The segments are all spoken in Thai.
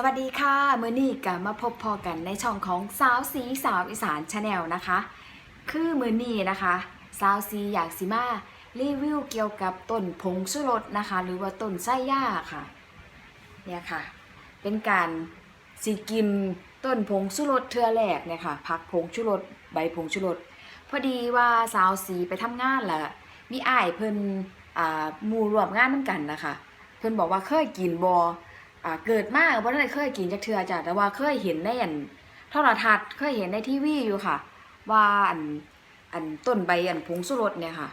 สวัสดีค่ะเมื่อนี้ก็มาพบพอกันในช่องของสาวสีสาวอีสานชาแนลนะคะ คือมือนี้นะคะสาวสีอยากสิมารีวิวเกี่ยวกับต้นผงชูรสนะคะ หรือว่าต้นไส้ย่าค่ะเนี่ยค่ะ เป็นการสิกินต้นผงชูรสเทือแรกเนี่ยค่ะพักผงชูรสใบผงชูรสพอดีว่าสาวสีไปทำงานแล้วมีอ้ายเพิ่นอ่ามูร่วมงานนํกันนะคะเพิ่นบอกว่าเคยกินบอ เกิดมาบ่ได้เคยกินจักเทื่อจ้ะแต่ว่าเคยเห็นในอันโทรทัศน์เคยเห็นในทีวีอยู่ค่ะ ว่าอันอันต้นใบอันผงชูรสเนี่ยค่ะ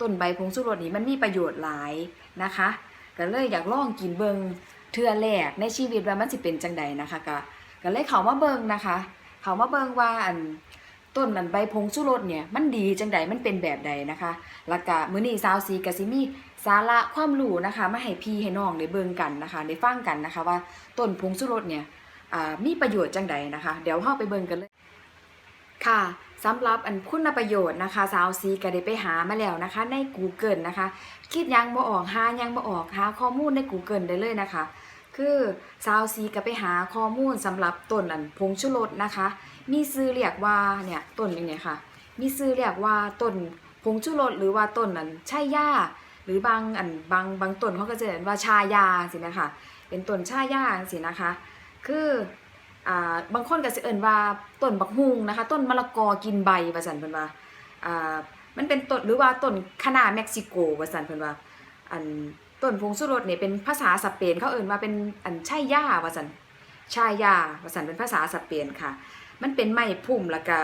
ต้นใบผงชูรสนี่มันมีประโยชน์หลายนะคะก็เลยอยากลองกินเบิงเทื่อแรกในชีวิตว่ามันสิเป็นจังใดนะคะก็ก็เลยเขามาเบิงนะคะ เขามาเบิงว่าอันต้นอันใบผงชูรสเนี่ยมันดีจังใดมันเป็นแบบใดนะคะแล้วก็มื้อนี้สาวสีก็สิมี สาระความรู้นะคะมาให้พี่ให้น้องได้เบิ่งกันนะคะได้ฟังกันนะคะ ว่าต้นผงชูรสเนี่ยมีประโยชน์จังใดนะคะ เดี๋ยวเฮาไปเบิ่งกันเลยค่ะสำหรับอันคุณประโยชน์นะคะ สาวสีก็ได้ไปหามาแล้วนะคะ ใน Google นะคะ คิดยังบ่ออกหายังบ่ออกหาข้อมูลใน Google ได้เลยนะคะ คือสาวสีก็ไปหาข้อมูลสำหรับต้นอันผงชูรสนะคะ มีชื่อเรียกว่าเนี่ยต้นนี้เนี่ยค่ะ มีชื่อเรียกว่าต้นผงชูรสหรือว่าต้นอันชายา รือบางอันบางบางต้นเขาก็จะเรียกว่าชายาสินะคะเป็นต้นชายาสินะคะ คืออ่าบางคนก็สิเอิ้นว่าต้นบักฮุงนะคะต้นมะละกอกินใบว่าซั่นเพิ่นว่าอ่ามันเป็นต้นหรือว่าต้นคะนาเม็กซิโกว่าซั่นเพิ่นว่าอันต้นผงชูรสเนี่ยเป็นภาษาสเปนเขาเอิ้นว่าเป็นอันชายาว่าซั่นชายาว่าซั่นเป็นภาษาสเปนค่ะ มันเป็นไม้พุ่มแล้วก็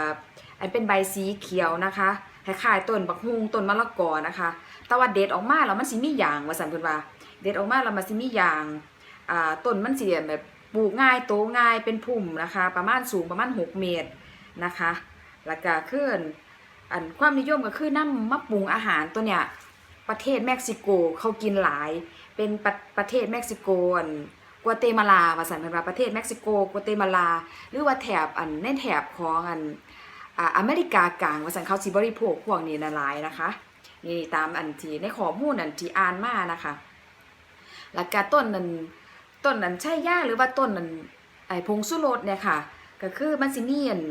อันเป็นใบสีเขียวนะคะคล้ายๆต้นบักฮุงต้นมะละกอนะคะ แต่ว่าเด็ดออกมาแล้วมันสิมีหยางว่าซั่นเพิ่นว่า เด็ดออกมาแล้วมันสิมีหยางอ่าต้นมันสิแบบปลูกง่ายโตง่ายเป็นพุ่มนะคะ ประมาณสูงประมาณ 6 เมตรนะคะแล้วก็คืออันอันความนิยมก็คือน้ำมาปรุงอาหารตัวเนี้ยประเทศเม็กซิโกเขากินหลาย เป็นประประเทศเม็กซิโกอันกัวเตมาลาว่าซั่นเพิ่นว่าประเทศเม็กซิโกกัวเตมาลา หรือว่าแถบอันในแถบของอันออเมริกากลางว่าซั่นเขาสิบริโภคพวกนี้นะหลายนะคะ นี่ตามอันที่ในข้อมูลอันที่อ่านมานะคะแล้วก็ต้นนั้นต้นนั้นใช่ย่าหรือว่าต้นนั้นไอ้ผงชูรสเนี่ยค่ะ ก็คือมันสิมีอัน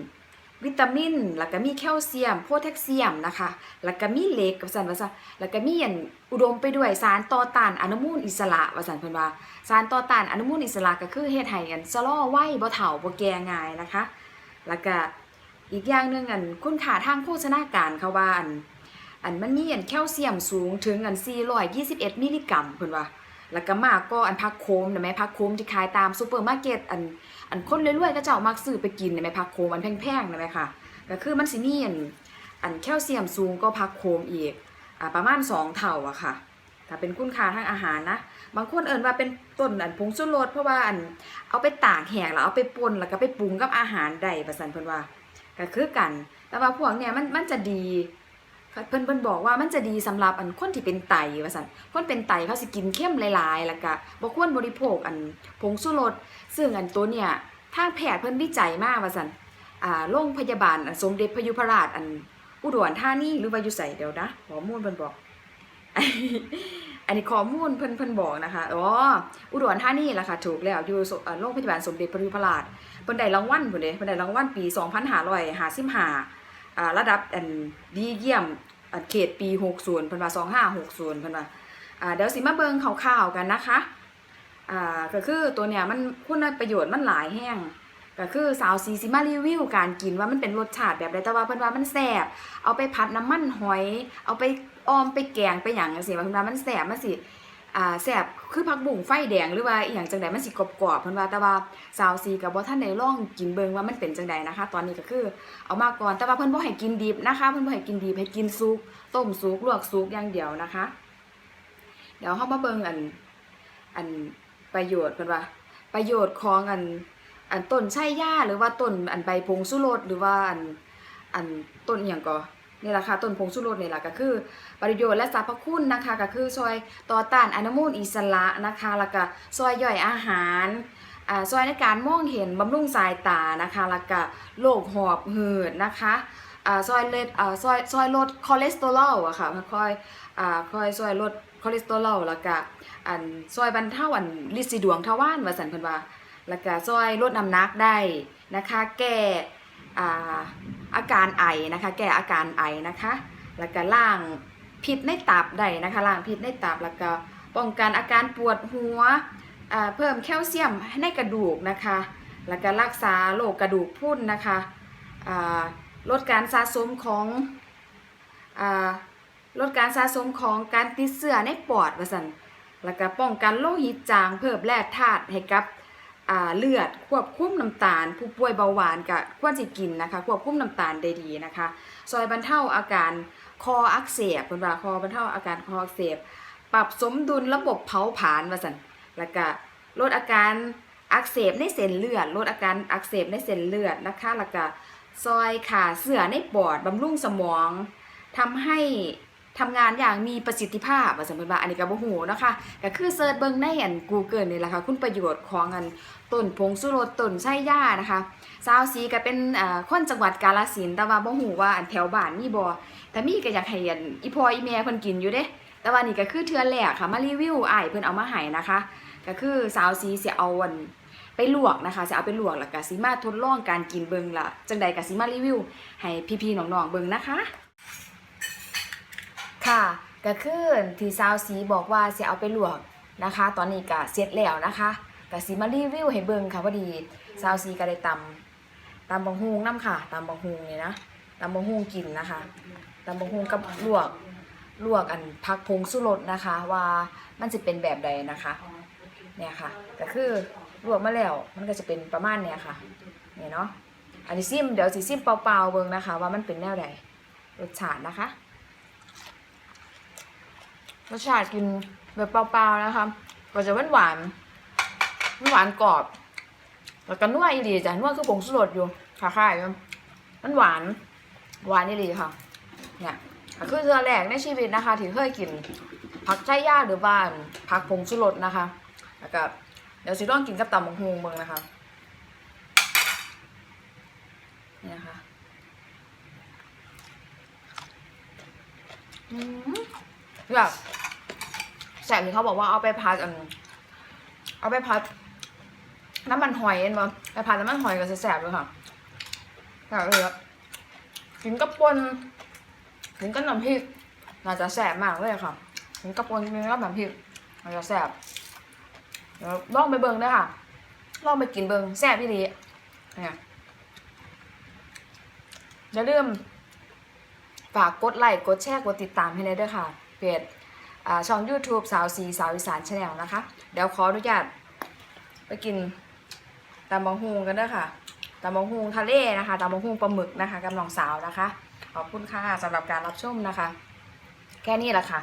วิตามิน แล้วก็มีแคลเซียม โพแทสเซียมนะคะ แล้วก็มีเหล็กว่าซั่นว่าซั่นแล้วก็มีอันอุดมไปด้วยสารต่อต้านอนุมูลอิสระว่าซั่นเพิ่นว่า สารต่อต้านอนุมูลอิสระก็คือเฮ็ดให้อันชะลอวัยบ่เฒ่าบ่แก่ง่ายนะคะ แล้วก็อีกอย่างหนึงอันคุณค่าทางโภชนาการเขาว่าอัน อันมันมีอันแคลเซียมสูงถึงอัน421มิลลิกรัมเพิ่นว่าแล้วก็มากก็อันพักโคมนะแม่พักโคมที่ขายตามซูเปอร์มาร์เก็ตอันอันคนรวยๆก็เจ้ามักซื้อไปกินนะแม่พักโคมอันแพงๆนะแม่ค่ะก็คือมันสิมีอันอันแคลเซียมสูงก็พักโคมอีกอ่าประมาณ 2 เท่าอะค่ะถ้าเป็นคุณค่าทางอาหารนะ บางคนเอิ้นว่าเป็นต้นอันผงชูรสเพราะว่าอันเอาไปตากแห้งแล้วเอาไปป่นแล้วก็ไปปรุงกับอาหารได้ประสันเพิ่นว่าก็คือกัน แต่ว่าพวกเนี้ยมันมันจะดี เพิ่นเพิ่นบอกว่ามันจะดีสำหรับอันคนที่เป็นไตว่าซั่นคนเป็นไตเขาสิกินเข้มหลายๆ แล้วก็บ่ควรบริโภคอันผงชูรสซึ่งอันตัวเนี่ยทางแพทย์เพิ่นวิจัยมาว่าซั่นอ่าโรงพยาบาลสมเด็จพยุพราชอันอุดรธานีหรือว่าอยู่ไสเดี๋ยวนะข้อมูลเพิ่นบอก อันนี้ข้อมูลเพิ่นเพิ่นบอกนะคะอ๋ออุดรธานีล่ะค่ะถูกแล้วอยู่โรงพยาบาลสมเด็จพยุพราชเพิ่นได้รางวัลพุ่นเด้เพิ่นได้รางวัลปี 2555อ่า ระดับอันดีเยี่ยมเขตปี 60พิ่นว่า2560พิ่นว่าอ่าเดี๋ยวสิมาเบิ่งข่าวๆกันนะคะอ่าก็คือตัวเนี้ยมันคุณประโยชน์มันหลายแห้งก็คือสาวสีสิมารีวิวการกินว่ามันเป็นรสชาติแบบใดแต่ว่าเพิ่นว่ามันแซ่บเอาไปผัดน้ำมันหอย เอาไปออมไปแกงไปหยังจังซี่ว่าเพิ่นว่ามันแซ่บมันสิ อ่าแซ่บคือผักบุ้งไฟแดงหรือว่าอีหยังจังใดมันสิกรอบๆเพิ่นว่าแต่ว่าสาวสีก็บ่ทันได้ลองกินเบิ่งว่ามันเป็นจังใดนะคะ ตอนนี้ก็คือเอามาก่อนแต่ว่าเพิ่นบ่ให้กินดิบนะคะ เพิ่นบ่ให้กินดิบให้กินซุกต้มซุกลวกซุกอย่างเดียวนะคะ เดี๋ยวเฮามาเบิ่งอันอันประโยชน์เพิ่นว่า ประโยชน์ของอันอันต้นไช้ย่าหรือว่าต้นอันใบผงสุรสหรือว่าอันอันต้นอหย่างก็ นี่แหละค่ะต้นผงสุรสนี่แหละก็คือ ประโยชน์และสรรพคุณนะคะก็คือช่วยต่อต้านอนุมูลอิสระนะคะแล้วก็ช่วยย่อยอาหารอ่าซอยในการมองเห็นบำรุงสายตานะคะแล้วก็โรคหอบหืดนะคะอ่าซอยเลดอ่าซอยซอยลดคอเลสเตอรอลอะค่ะค่อยอ่าค่อยซอยลดคอเลสเตอรอลแล้วก็อันซอยบรรเทาอันลินสีดวงทวารว่าสันเพิ่นว่าแล้วก็ช่วยลดน้ำหนักได้นะคะ แก้ อาการไอนะคะ แก้อาการไอนะคะ แล้วก็ล้างพิษในตับได้นะคะล้างพิษในตับแล้วก็ป้องกันอาการปวดหัวเพิ่มแคลเซียมในกระดูกนะคะ แล้วก็รักษาโรคกระดูกพรุนนะคะลดการสะสมของอลดการสะสมของการติดเชื้อในปอดว่าซั่นแล้วก็ป้องกันโลหิตจางเพิ่มแร่ธาตุให้กับ เลือดควบคุมน้ำตาล ผู้ป่วยเบาหวานก็ควรสิกินนะคะควบคุมน้ำตาลได้ดีนะคะซอยบรรเทาอาการคออักเสบเพิ่นว่าคอบรรเทาอาการคออักเสบปรับสมดุลระบบเผาผลาญว่าซั่นแล้วก็ลดอาการอักเสบในเส้นเลือดลดอาการอักเสบในเส้นเลือดนะคะแล้วก็ซอยขาเสื่อในปอดบำรุงสมองทำให้ ทำงานอย่างมีประสิทธิภาพว่าสมมติว่าอันนี้ก็บ่ฮู้นะคะก็คือเซิร์ชเบิ่งในอัน Google นี่แหละค่ะคุณประโยชน์ของอันต้นผงสุรสต้นไส้ย่านะคะสาวสีก็เป็นคนจังหวัดกาฬสินแต่ว่าบ่ฮู้ว่าอันแถวบ้านมีบ่แต่มีก็อยากให้อันอีพ่ออีแม่เพิ่นกินอยู่เด้ แต่ว่านี่ก็คือเทือนแรกค่ะมารีวิวอ้ายเพิ่นเอามาให้นะคะ ก็คือสาวสีสิเอาอันไปลวกนะคะสิเอาไปลวกแล้วก็สิมาทดลองการกินเบิงละจังใดก็สิมารีวิวให้พี่ๆน้องๆเบิงนะคะ ค่ะก็คือที่สาวสีบอกว่าสิเอาไปลวกนะคะ ตอนนี้ก็เสร็จแล้วนะคะก็สิมารีวิวให้เบิ่งค่ะพอดีสาวสีก็ได้ตำตำบังฮุงน้ำค่ะตำบังฮุงนี่นะตำบังฮุงกินนะคะตำบังฮุงกับลวกลวกอันพักผงสุรสนะคะ ว่ามันจะเป็นแบบใดนะคะเนี่ยค่ะก็คือลวกมาแล้วมันก็จะเป็นประมาณเนี้ยค่ะเนี่ยเนาะอันนี้ซิมเดี๋ยวสิซิมเปล่าๆเบิ่งนะคะ ว่ามันเป็นแนวใดรสชาตินะคะ รสชาติกินแบบเปล่าๆนะคะก็จะหวานหวานหวานกรอบ แล้วก็นัวอีหลีจ้ะนัวคือผงสุรสอยู่ค่ะค่ายมันหวานหวานอีหลีค่ะ เนี่ยคือเทือแรกในชีวิตนะคะ ที่เคยกินผักไส้ย่าหรือว่าผักผงชูรสนะคะ แล้วก็เดี๋ยวสิลองกินกับตำบักฮุงเมืองนะคะนี่นะคะอืมแบบ แสบที่เขาบอกว่าเอาไปพัดอันเอาไปพัดน้ำมันหอยเอ็นบ่ไปพัดน้ำมันหอยก็จะแสบเลยค่ะแบบเลยอะกินกับปนถึงก็น้ำพริกน่าจะแสบมากเลยค่ะถึงกระปนกินกับน้ำพริกน่าจะแสบเดี๋ยวลองไปเบิ่งด้วยค่ะลองไปกินเบิ่งแสบพี่ดีเนี่ยอย่าลืมฝากกดไลค์กดแชร์กดติดตามให้ได้ด้วยค่ะเพจ ช่อง YouTube สาวสีสาวอีสานชาแนลนะคะ เดี๋ยวขออนุญาตไปกินตำบังฮูงกันด้วยค่ะตำบังฮูงทะเลนะคะตำบังฮูงปลาหมึกนะคะกับน้องสาวนะคะ ขอบคุณค่ะสำหรับการรับชมนะคะ แค่นี้แหละค่ะ